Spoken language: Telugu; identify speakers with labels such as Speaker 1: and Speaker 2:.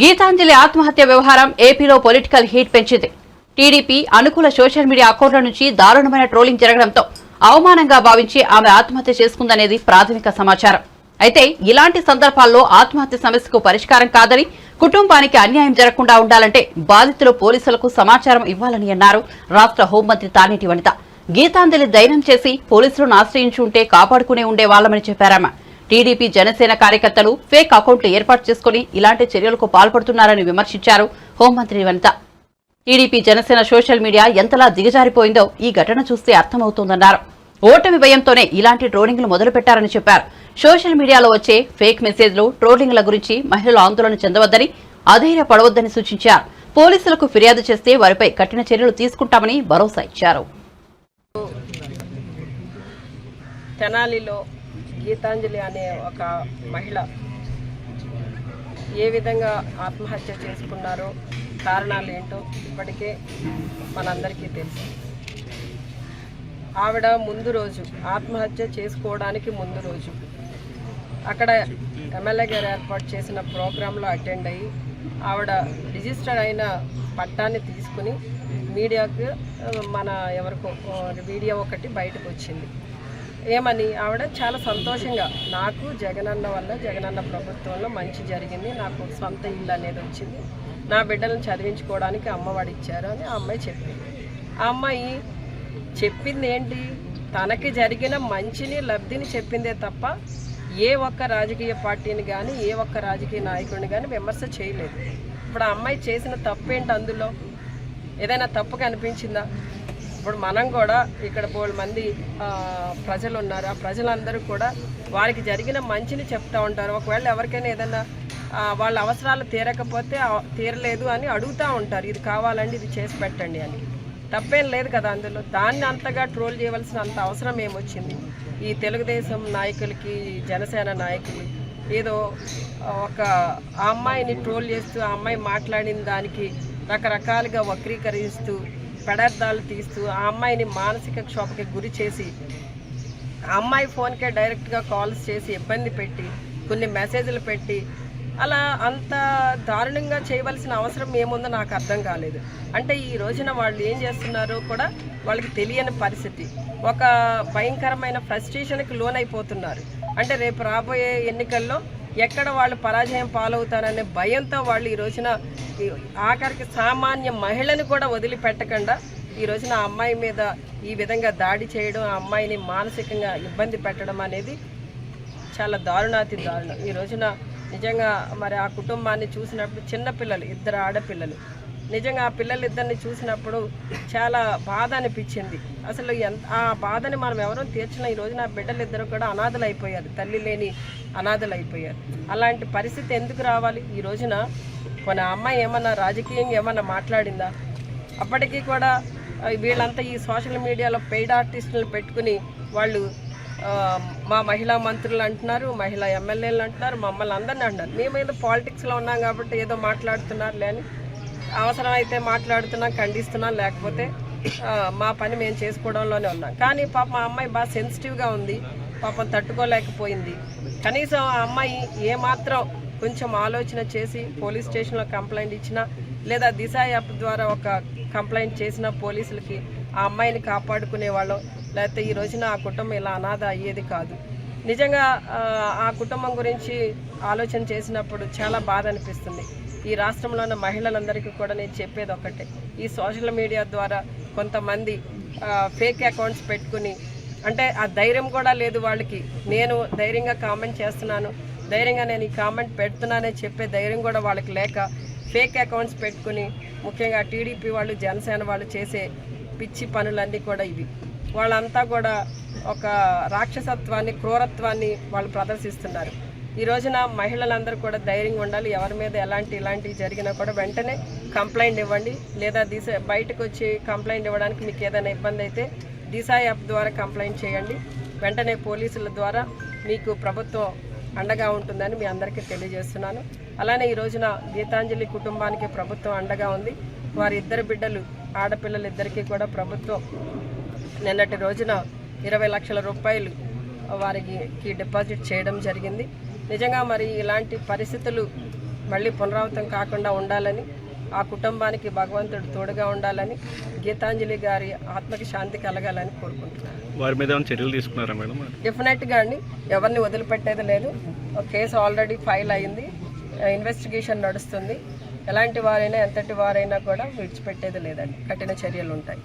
Speaker 1: గీతాంజలి ఆత్మహత్య వ్యవహారం ఏపీలో పొలిటికల్ హీట్ పెంచింది. టీడీపీ అనుకూల సోషల్ మీడియా అకౌంట్ల నుంచి దారుణమైన ట్రోలింగ్ జరగడంతో అవమానంగా భావించి ఆమె ఆత్మహత్య చేసుకుందనేది ప్రాథమిక సమాచారం. అయితే ఇలాంటి సందర్భాల్లో ఆత్మహత్య సమస్యకు పరిష్కారం కాదని కుటుంబానికి అన్యాయం జరగకుండా ఉండాలంటే బాధితులు పోలీసులకు సమాచారం ఇవ్వాలని అన్నారు రాష్ట్ర హోంమంత్రి తానేటి వనిత. గీతాంజలి దైనం చేసి పోలీసులను ఆశ్రయించి ఉంటే కాపాడుకునే ఉండేవాళ్ళమని చెప్పారామె. టీడీపీ జనసేన కార్యకర్తలు ఫేక్ అకౌంట్లు ఏర్పాటు చేసుకుని ఇలాంటి చర్యలకు పాల్పడుతున్నారని విమర్శించారు హోంమంత్రి Vanitha. TDP Janasena social media ఎంతలా దిగజారిపోయిందో ఈ ఘటన చూస్తే అర్థమవుతోందన్నారు. ఓటమి భయంతోనే ఇలాంటి ట్రోలింగ్లు మొదలుపెట్టారని చెప్పారు. సోషల్ మీడియాలో వచ్చే ఫేక్ మెసేజ్లు ట్రోలింగ్ల గురించి మహిళలు ఆందోళన చెందవద్దని అధైర్యపడవద్దని సూచించారు. పోలీసులకు ఫిర్యాదు చేస్తే వారిపై కఠిన చర్యలు తీసుకుంటామని భరోసా ఇచ్చారు.
Speaker 2: తెనాలిలో గీతాంజలి అనే ఒక మహిళ ఏ విధంగా ఆత్మహత్య చేసుకున్నారో కారణాలు ఏంటో ఇప్పటికే మనందరికీ తెలుసు. ఆవిడ ముందు రోజు ఆత్మహత్య చేసుకోవడానికి ముందు రోజు అక్కడ ఎమ్మెల్యే గారు ఏర్పాటు చేసిన ప్రోగ్రాంలో అటెండ్ అయ్యి ఆవిడ రిజిస్టర్ అయిన పట్టాన్ని తీసుకుని మీడియాకు మన ఎవరికో వీడియో ఒకటి బయటకు వచ్చింది. ఏమని? ఆవిడ చాలా సంతోషంగా నాకు జగనన్న వల్ల జగనన్న ప్రభుత్వంలో మంచి జరిగింది. నాకు సొంత ఇల్లు అనేది వచ్చింది. నా బిడ్డలను చదివించుకోవడానికి అమ్మవాడు ఇచ్చారు అని ఆ అమ్మాయి చెప్పింది. ఆ అమ్మాయి చెప్పింది ఏంటి తనకి జరిగిన మంచిని లబ్ధిని చెప్పిందే తప్ప ఏ ఒక్క రాజకీయ పార్టీని కానీ ఏ ఒక్క రాజకీయ నాయకుడిని కానీ విమర్శ చేయలేదు. ఇప్పుడు ఆ అమ్మాయి చేసిన తప్పేంటి అందులో? ఏదైనా తప్పు కనిపించిందా ఇప్పుడు మనం కూడా ఇక్కడ బోల్ మంది ప్రజలు ఉన్నారు ఆ ప్రజలందరూ కూడా వారికి జరిగిన మంచిని చెప్తూ ఉంటారు. ఒకవేళ ఎవరికైనా ఏదైనా వాళ్ళ అవసరాలు తీరకపోతే తీరలేదు అని అడుగుతూ ఉంటారు. ఇది కావాలండి ఇది చేసి పెట్టండి అని. తప్పేం లేదు కదా అందులో. దాన్ని అంతగా ట్రోల్ చేయవలసిన అంత అవసరం ఏమొచ్చింది? ఈ తెలుగుదేశం నాయకులకి జనసేన నాయకులు ఏదో ఒక ఆ అమ్మాయిని ట్రోల్ చేస్తూ ఆ అమ్మాయి మాట్లాడిన దానికి రకరకాలుగా వక్రీకరిస్తూ పెడార్థాలు తీస్తూ ఆ అమ్మాయిని మానసిక క్షోభకి గురి చేసి ఆ అమ్మాయి ఫోన్కే డైరెక్ట్గా కాల్స్ చేసి ఇబ్బంది పెట్టి కొన్ని మెసేజ్లు పెట్టి అలా అంత దారుణంగా చేయవలసిన అవసరం ఏముందో నాకు అర్థం కాలేదు. అంటే ఈ రోజున వాళ్ళు ఏం చేస్తున్నారో కూడా వాళ్ళకి తెలియని పరిస్థితి. ఒక భయంకరమైన ఫ్రస్ట్రేషన్కి లోనైపోతున్నారు. అంటే రేపు రాబోయే ఎన్నికల్లో ఎక్కడ వాళ్ళు పరాజయం పాలవుతారనే భయంతో వాళ్ళు ఈ రోజున ఈ ఆఖరికి సామాన్య మహిళను కూడా వదిలిపెట్టకుండా ఈ రోజున ఆ అమ్మాయి మీద ఈ విధంగా దాడి చేయడం ఆ అమ్మాయిని మానసికంగా ఇబ్బంది పెట్టడం అనేది చాలా దారుణాతి దారుణం. ఈ రోజున నిజంగా మరి ఆ కుటుంబాన్ని చూసినప్పుడు చిన్నపిల్లలు ఇద్దరు ఆడపిల్లలు నిజంగా ఆ పిల్లలిద్దరిని చూసినప్పుడు చాలా బాధ అనిపించింది. అసలు ఎంత ఆ బాధని మనం ఎవరూ తీర్చిన ఈ రోజున ఆ బిడ్డలు ఇద్దరు కూడా అనాథలు అయిపోయారు తల్లి లేని అనాథలు అయిపోయారు అలాంటి పరిస్థితి ఎందుకు రావాలి? ఈ రోజున కొన్ని అమ్మాయి ఏమన్నా రాజకీయంగా ఏమన్నా మాట్లాడిందా? అప్పటికీ కూడా వీళ్ళంతా ఈ సోషల్ మీడియాలో పెయిడ్ ఆర్టిస్టులను పెట్టుకుని వాళ్ళు మా మహిళా మంత్రులు అంటున్నారు మహిళా ఎమ్మెల్యేలు అంటున్నారు మమ్మల్ని అందరినీ అంటున్నారు. మేము ఏదో పాలిటిక్స్లో ఉన్నాం కాబట్టి ఏదో మాట్లాడుతున్నారు అని అవసరమైతే మాట్లాడుతున్నా మాట్లాడుతున్నాం ఖండిస్తున్నాం లేకపోతే మా పని మేము చేసుకోవడంలోనే ఉన్నాం. కానీ పాప మా అమ్మాయి బాగా సెన్సిటివ్గా ఉంది. పాపం తట్టుకోలేకపోయింది. కనీసం ఆ అమ్మాయి ఏమాత్రం కొంచెం ఆలోచన చేసి పోలీస్ స్టేషన్లో కంప్లైంట్ ఇచ్చినా లేదా దిశ యాప్ ద్వారా ఒక కంప్లైంట్ చేసిన పోలీసులకి ఆ అమ్మాయిని కాపాడుకునే వాళ్ళం. లేకపోతే ఈ రోజున ఆ కుటుంబం ఇలా అనాథ అయ్యేది కాదు. నిజంగా ఆ కుటుంబం గురించి ఆలోచన చేసినప్పుడు చాలా బాధ అనిపిస్తుంది. ఈ రాష్ట్రంలో ఉన్న మహిళలందరికీ కూడా నేను చెప్పేది ఒకటే ఈ సోషల్ మీడియా ద్వారా కొంతమంది ఫేక్ అకౌంట్స్ పెట్టుకుని అంటే ఆ ధైర్యం కూడా లేదు వాళ్ళకి. నేను ధైర్యంగా కామెంట్ చేస్తున్నాను. ధైర్యంగా నేను ఈ కామెంట్ పెడుతున్నానని చెప్పే ధైర్యం కూడా వాళ్ళకి లేక ఫేక్ అకౌంట్స్ పెట్టుకుని ముఖ్యంగా టీడీపీ వాళ్ళు జనసేన వాళ్ళు చేసే పిచ్చి పనులన్నీ కూడా ఇవి. వాళ్ళంతా కూడా ఒక రాక్షసత్వాన్ని క్రూరత్వాన్ని వాళ్ళు ప్రదర్శిస్తున్నారు. ఈ రోజున మహిళలందరూ కూడా ధైర్యంగా ఉండాలి. ఎవరి మీద ఎలాంటి ఇలాంటివి జరిగినా కూడా వెంటనే కంప్లైంట్ ఇవ్వండి. లేదా దిశ బయటకు వచ్చి కంప్లైంట్ ఇవ్వడానికి మీకు ఏదైనా ఇబ్బంది అయితే దిశా యాప్ ద్వారా కంప్లైంట్ చేయండి. వెంటనే పోలీసుల ద్వారా మీకు ప్రభుత్వం అండగా ఉంటుందని మీ అందరికీ తెలియజేస్తున్నాను. అలానే ఈ రోజున గీతాంజలి కుటుంబానికి ప్రభుత్వం అండగా ఉంది. వారి ఇద్దరు బిడ్డలు ఆడపిల్లలు ఇద్దరికీ కూడా ప్రభుత్వం నిన్నటి రోజున ఇరవై లక్షల రూపాయలు వారికి డిపాజిట్ చేయడం జరిగింది. నిజంగా మరి ఇలాంటి పరిస్థితులు మళ్ళీ పునరావృతం కాకుండా ఉండాలని ఆ కుటుంబానికి భగవంతుడు తోడుగా ఉండాలని గీతాంజలి గారి ఆత్మకి శాంతి కలగాలని కోరుకుంటున్నాను.
Speaker 3: వారి మీద చర్యలు తీసుకున్నారా మేడం?
Speaker 2: డెఫినెట్గా అండి ఎవరిని వదిలిపెట్టేది లేదు. ఒక కేసు ఆల్రెడీ ఫైల్ అయింది. ఇన్వెస్టిగేషన్ నడుస్తుంది. ఎలాంటి వారైనా ఎంతటి వారైనా కూడా విడిచిపెట్టేది లేదండి. కఠిన చర్యలు ఉంటాయి.